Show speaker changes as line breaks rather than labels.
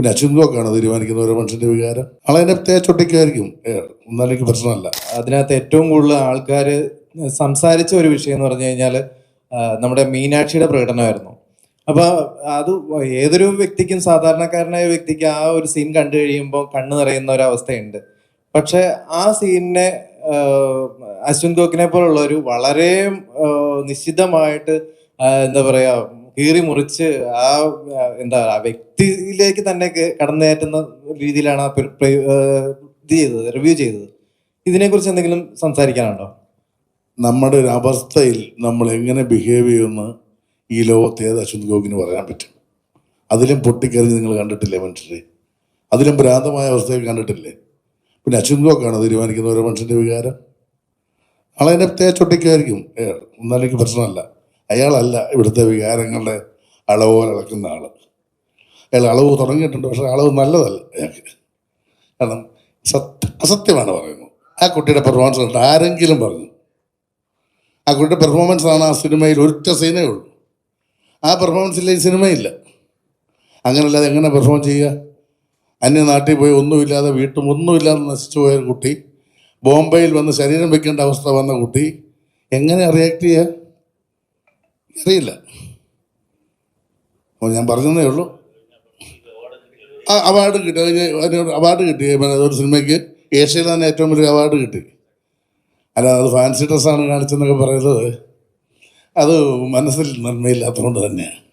പിന്നെ അച്യുതോക്കാണ് തീരുമാനിക്കുന്ന ഓരോ മനുഷ്യന്റെ വികാരം. ആളതിനെ തേച്ചൊട്ടിക്കായിരിക്കും ഒന്നാലേക്ക് പ്രശ്നമല്ല.
അതിനകത്ത് ഏറ്റവും കൂടുതൽ ആൾക്കാർ സംസാരിച്ച ഒരു വിഷയം എന്ന് പറഞ്ഞു കഴിഞ്ഞാൽ നമ്മുടെ മീനാക്ഷിയുടെ പ്രകടനമായിരുന്നു. അപ്പൊ അത് ഏതൊരു വ്യക്തിക്കും സാധാരണക്കാരനായ വ്യക്തിക്ക് ആ ഒരു സീൻ കണ്ടു കഴിയുമ്പോൾ കണ്ണു നിറയുന്ന ഒരു അവസ്ഥയുണ്ട്. പക്ഷെ ആ സീനിനെ അശ്വിൻ ഗോക്കിനെ ഒരു വളരെ നിശ്ചിതമായിട്ട് എന്താ പറയാ കീറി മുറിച്ച് ആ എന്താ ആ വ്യക്തിയിലേക്ക് തന്നെ ക- കടന്നു കയറ്റുന്ന രീതിയിലാണ് ആ ഇത് ചെയ്തത് റിവ്യൂ ചെയ്തത്. ഇതിനെക്കുറിച്ച് എന്തെങ്കിലും സംസാരിക്കാനുണ്ടോ?
നമ്മുടെ ഒരു അവസ്ഥയിൽ നമ്മൾ എങ്ങനെ ബിഹേവ് ചെയ്യുമെന്ന് ഈ ലോകത്ത് ഏത് അശ്വന്ത് ഗോപിന് പറയാൻ പറ്റും? അതിലും പൊട്ടിക്കറിഞ്ഞ് നിങ്ങൾ കണ്ടിട്ടില്ലേ മനുഷ്യരെ? അതിലും ഭ്രാന്തമായ അവസ്ഥയിൽ കണ്ടിട്ടില്ലേ? പിന്നെ അശ്വന്ത് ഗോക്കാണ് തീരുമാനിക്കുന്ന ഓരോ മനുഷ്യന്റെ വികാരം. ആളതിനെ തേച്ചൊട്ടിക്കായിരിക്കും എന്നാലും പ്രശ്നമല്ല. അയാളല്ല ഇവിടുത്തെ വികാരങ്ങളുടെ അളവ് പോലെ അളക്കുന്ന ആൾ. അയാൾ അളവ് തുടങ്ങിയിട്ടുണ്ട് പക്ഷെ അളവ് നല്ലതല്ല അയാൾക്ക്. കാരണം സത്യ അസത്യമാണ് പറയുന്നത്. ആ കുട്ടിയുടെ പെർഫോമൻസ് കണ്ടിട്ട് ആരെങ്കിലും പറഞ്ഞു. ആ കുട്ടിയുടെ പെർഫോമൻസ് ആണ് ആ സിനിമയിൽ ഒറ്റ സീനേ ഉള്ളൂ. ആ പെർഫോമൻസിൽ ഈ സിനിമയില്ല. അങ്ങനല്ലാതെ എങ്ങനെ പെർഫോം ചെയ്യുക? അന്യനാട്ടിൽ പോയി ഒന്നുമില്ലാതെ വീട്ടും ഒന്നുമില്ലാതെ നശിച്ചു പോയൊരു കുട്ടി ബോംബെയിൽ വന്ന് ശരീരം വെക്കേണ്ട അവസ്ഥ വന്ന കുട്ടി എങ്ങനെ റിയാക്ട് ചെയ്യുക? അറിയില്ല. അപ്പോൾ ഞാൻ പറഞ്ഞതേ ഉള്ളൂ. ആ അവാർഡ് കിട്ടി. അതിന് അവാർഡ് കിട്ടി. ഒരു സിനിമയ്ക്ക് ഏഷ്യയിൽ തന്നെ ഏറ്റവും വലിയ അവാർഡ് കിട്ടി. അല്ലാതെ അത് ഫാൻസി ഡ്രസ്സാണ് കാണിച്ചെന്നൊക്കെ പറയുന്നത് അത് മനസ്സിൽ നന്മയില്ലാത്തതുകൊണ്ട് തന്നെയാണ്.